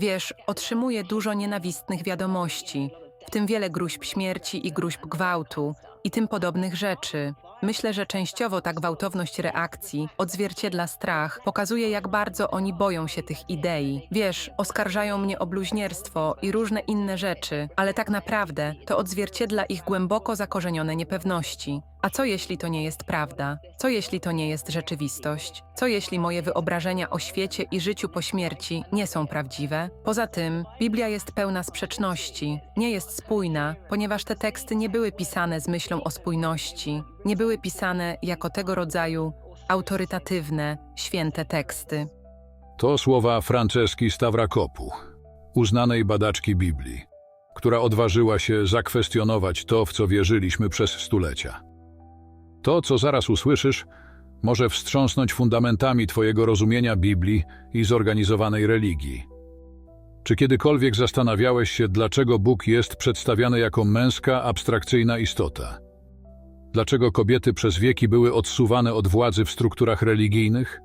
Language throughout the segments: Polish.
Wiesz, otrzymuję dużo nienawistnych wiadomości, w tym wiele gruźb śmierci i gruźb gwałtu i tym podobnych rzeczy. Myślę, że częściowo ta gwałtowność reakcji odzwierciedla strach, pokazuje jak bardzo oni boją się tych idei. Wiesz, oskarżają mnie o bluźnierstwo i różne inne rzeczy, ale tak naprawdę to odzwierciedla ich głęboko zakorzenione niepewności. A co jeśli to nie jest prawda? Co jeśli to nie jest rzeczywistość? Co jeśli moje wyobrażenia o świecie i życiu po śmierci nie są prawdziwe? Poza tym, Biblia jest pełna sprzeczności, nie jest spójna, ponieważ te teksty nie były pisane z myślą o spójności, nie były pisane jako tego rodzaju autorytatywne, święte teksty. To słowa Franceski Stawrakopu, uznanej badaczki Biblii, która odważyła się zakwestionować to, w co wierzyliśmy przez stulecia. To, co zaraz usłyszysz, może wstrząsnąć fundamentami Twojego rozumienia Biblii i zorganizowanej religii. Czy kiedykolwiek zastanawiałeś się, dlaczego Bóg jest przedstawiany jako męska, abstrakcyjna istota? Dlaczego kobiety przez wieki były odsuwane od władzy w strukturach religijnych?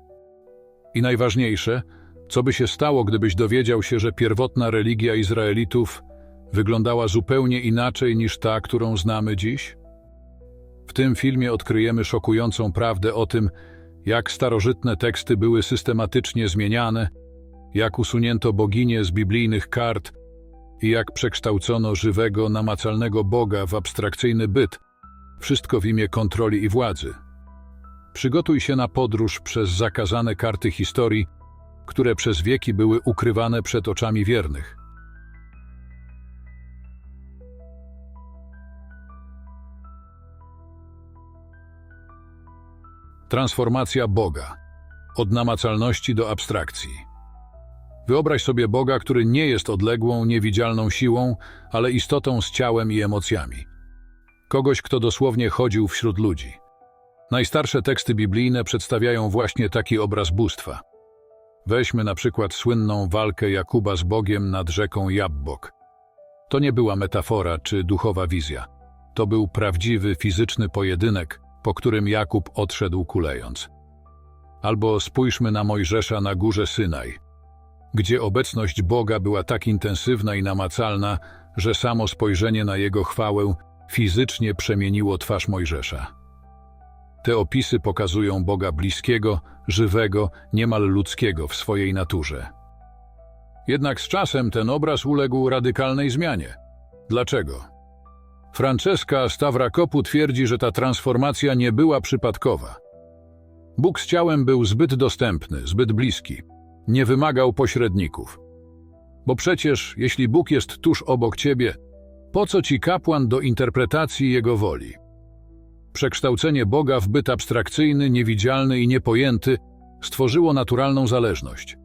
I najważniejsze, co by się stało, gdybyś dowiedział się, że pierwotna religia Izraelitów wyglądała zupełnie inaczej niż ta, którą znamy dziś? W tym filmie odkryjemy szokującą prawdę o tym, jak starożytne teksty były systematycznie zmieniane, jak usunięto boginię z biblijnych kart i jak przekształcono żywego, namacalnego Boga w abstrakcyjny byt, wszystko w imię kontroli i władzy. Przygotuj się na podróż przez zakazane karty historii, które przez wieki były ukrywane przed oczami wiernych. Transformacja Boga od namacalności do abstrakcji. Wyobraź sobie Boga, który nie jest odległą, niewidzialną siłą, ale istotą z ciałem i emocjami. Kogoś, kto dosłownie chodził wśród ludzi. Najstarsze teksty biblijne przedstawiają właśnie taki obraz bóstwa. Weźmy na przykład słynną walkę Jakuba z Bogiem nad rzeką Jabbok. To nie była metafora czy duchowa wizja. To był prawdziwy, fizyczny pojedynek, po którym Jakub odszedł kulejąc. Albo spójrzmy na Mojżesza na górze Synaj, gdzie obecność Boga była tak intensywna i namacalna, że samo spojrzenie na jego chwałę fizycznie przemieniło twarz Mojżesza. Te opisy pokazują Boga bliskiego, żywego, niemal ludzkiego w swojej naturze. Jednak z czasem ten obraz uległ radykalnej zmianie. Dlaczego? Franceska Stawrakopu twierdzi, że ta transformacja nie była przypadkowa. Bóg z ciałem był zbyt dostępny, zbyt bliski. Nie wymagał pośredników. Bo przecież, jeśli Bóg jest tuż obok ciebie, po co ci kapłan do interpretacji Jego woli? Przekształcenie Boga w byt abstrakcyjny, niewidzialny i niepojęty stworzyło naturalną zależność.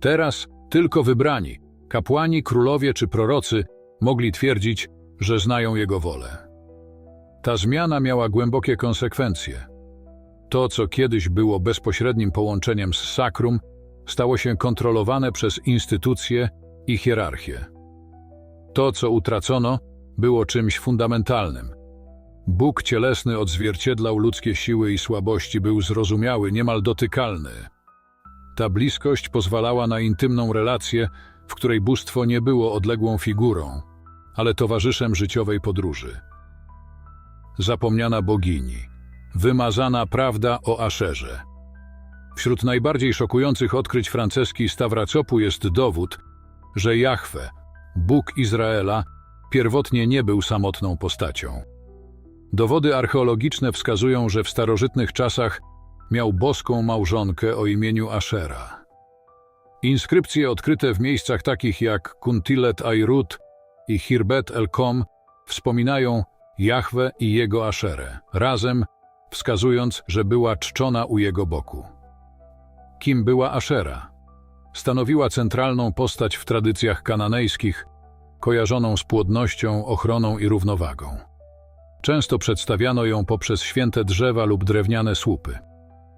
Teraz tylko wybrani, kapłani, królowie czy prorocy mogli twierdzić, że znają Jego wolę. Ta zmiana miała głębokie konsekwencje. To, co kiedyś było bezpośrednim połączeniem z sakrum, stało się kontrolowane przez instytucje i hierarchię. To, co utracono, było czymś fundamentalnym. Bóg cielesny odzwierciedlał ludzkie siły i słabości, był zrozumiały, niemal dotykalny. Ta bliskość pozwalała na intymną relację, w której bóstwo nie było odległą figurą, ale towarzyszem życiowej podróży. Zapomniana bogini, wymazana prawda o Aszerze. Wśród najbardziej szokujących odkryć Franceski Stawracopu jest dowód, że Jahwe, Bóg Izraela, pierwotnie nie był samotną postacią. Dowody archeologiczne wskazują, że w starożytnych czasach miał boską małżonkę o imieniu Ashera. Inskrypcje odkryte w miejscach takich jak Kuntilet Airut i Hirbet el-Kom wspominają Jahwe i jego Aszerę, razem wskazując, że była czczona u jego boku. Kim była Ashera? Stanowiła centralną postać w tradycjach kananejskich, kojarzoną z płodnością, ochroną i równowagą. Często przedstawiano ją poprzez święte drzewa lub drewniane słupy.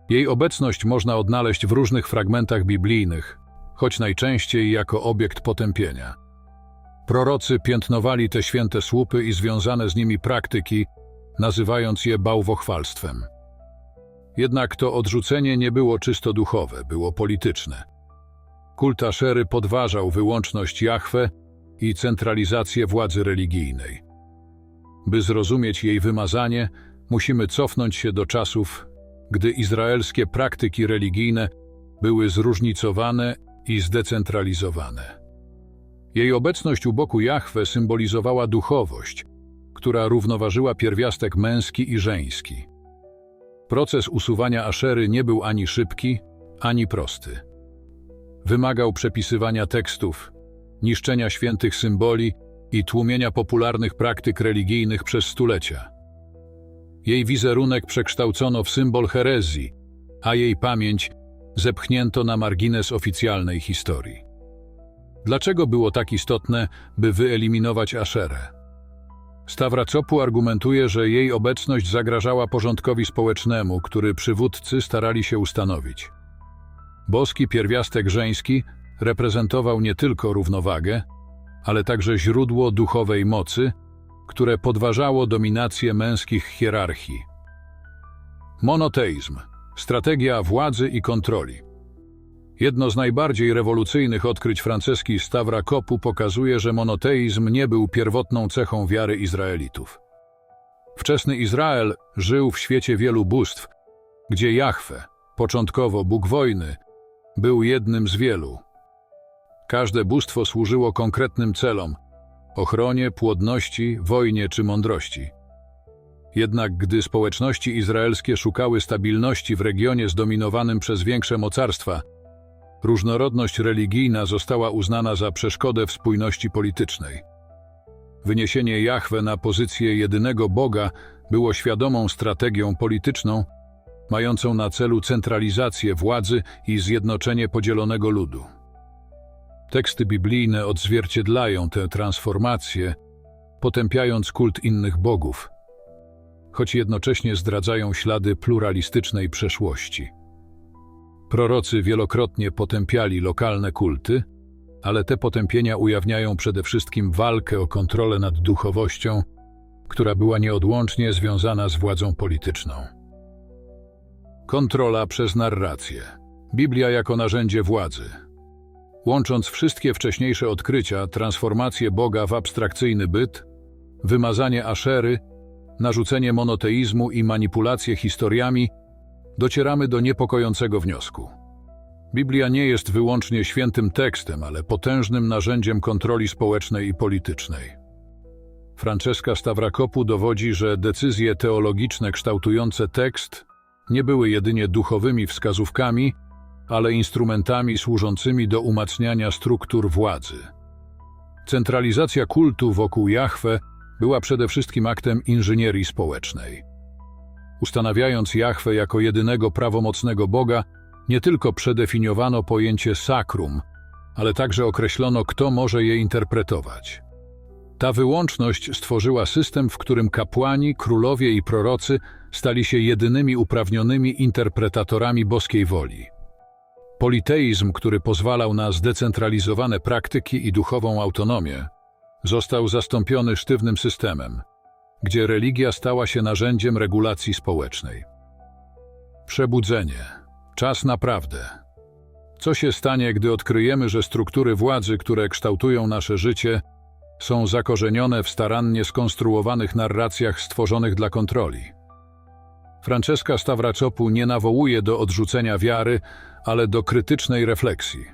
Jej obecność można odnaleźć w różnych fragmentach biblijnych, choć najczęściej jako obiekt potępienia. Prorocy piętnowali te święte słupy i związane z nimi praktyki, nazywając je bałwochwalstwem. Jednak to odrzucenie nie było czysto duchowe, było polityczne. Kult Aszery podważał wyłączność Jahwe i centralizację władzy religijnej. By zrozumieć jej wymazanie, musimy cofnąć się do czasów, gdy izraelskie praktyki religijne były zróżnicowane i zdecentralizowane. Jej obecność u boku Jahwe symbolizowała duchowość, która równoważyła pierwiastek męski i żeński. Proces usuwania Aszery nie był ani szybki, ani prosty. Wymagał przepisywania tekstów, niszczenia świętych symboli i tłumienia popularnych praktyk religijnych przez stulecia. Jej wizerunek przekształcono w symbol herezji, a jej pamięć zepchnięto na margines oficjalnej historii. Dlaczego było tak istotne, by wyeliminować Aszerę? Stawracopu argumentuje, że jej obecność zagrażała porządkowi społecznemu, który przywódcy starali się ustanowić. Boski pierwiastek żeński reprezentował nie tylko równowagę, ale także źródło duchowej mocy, które podważało dominację męskich hierarchii. Monoteizm strategia władzy i kontroli. Jedno z najbardziej rewolucyjnych odkryć Franceski Stawrakopu pokazuje, że monoteizm nie był pierwotną cechą wiary Izraelitów. Wczesny Izrael żył w świecie wielu bóstw, gdzie Jahwe, początkowo Bóg wojny, był jednym z wielu. Każde bóstwo służyło konkretnym celom ochronie, płodności, wojnie czy mądrości. Jednak gdy społeczności izraelskie szukały stabilności w regionie zdominowanym przez większe mocarstwa, różnorodność religijna została uznana za przeszkodę w spójności politycznej. Wyniesienie Jahwe na pozycję jedynego Boga było świadomą strategią polityczną, mającą na celu centralizację władzy i zjednoczenie podzielonego ludu. Teksty biblijne odzwierciedlają tę transformację, potępiając kult innych bogów, choć jednocześnie zdradzają ślady pluralistycznej przeszłości. Prorocy wielokrotnie potępiali lokalne kulty, ale te potępienia ujawniają przede wszystkim walkę o kontrolę nad duchowością, która była nieodłącznie związana z władzą polityczną. Kontrola przez narrację. Biblia jako narzędzie władzy. Łącząc wszystkie wcześniejsze odkrycia, transformację Boga w abstrakcyjny byt, wymazanie Aszery, narzucenie monoteizmu i manipulację historiami, docieramy do niepokojącego wniosku. Biblia nie jest wyłącznie świętym tekstem, ale potężnym narzędziem kontroli społecznej i politycznej. Franceska Stawrakopu dowodzi, że decyzje teologiczne kształtujące tekst nie były jedynie duchowymi wskazówkami, ale instrumentami służącymi do umacniania struktur władzy. Centralizacja kultu wokół Jahwe była przede wszystkim aktem inżynierii społecznej. Ustanawiając Jahwe jako jedynego prawomocnego Boga, nie tylko przedefiniowano pojęcie sakrum, ale także określono, kto może je interpretować. Ta wyłączność stworzyła system, w którym kapłani, królowie i prorocy stali się jedynymi uprawnionymi interpretatorami boskiej woli. Politeizm, który pozwalał na zdecentralizowane praktyki i duchową autonomię, został zastąpiony sztywnym systemem, gdzie religia stała się narzędziem regulacji społecznej. Przebudzenie. Czas naprawdę. Co się stanie, gdy odkryjemy, że struktury władzy, które kształtują nasze życie, są zakorzenione w starannie skonstruowanych narracjach stworzonych dla kontroli? Franceska Stawracopu nie nawołuje do odrzucenia wiary, ale do krytycznej refleksji.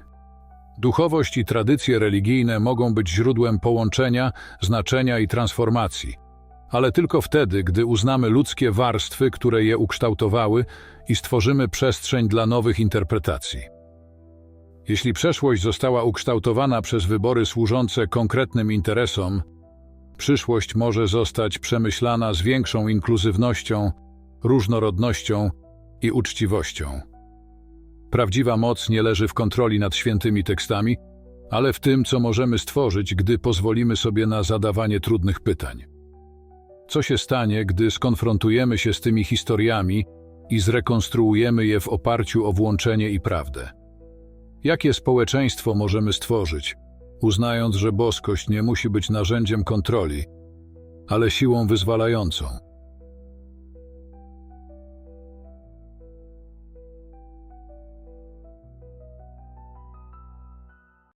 Duchowość i tradycje religijne mogą być źródłem połączenia, znaczenia i transformacji, ale tylko wtedy, gdy uznamy ludzkie warstwy, które je ukształtowały i stworzymy przestrzeń dla nowych interpretacji. Jeśli przeszłość została ukształtowana przez wybory służące konkretnym interesom, przyszłość może zostać przemyślana z większą inkluzywnością, różnorodnością i uczciwością. Prawdziwa moc nie leży w kontroli nad świętymi tekstami, ale w tym, co możemy stworzyć, gdy pozwolimy sobie na zadawanie trudnych pytań. Co się stanie, gdy skonfrontujemy się z tymi historiami i zrekonstruujemy je w oparciu o włączenie i prawdę? Jakie społeczeństwo możemy stworzyć, uznając, że boskość nie musi być narzędziem kontroli, ale siłą wyzwalającą?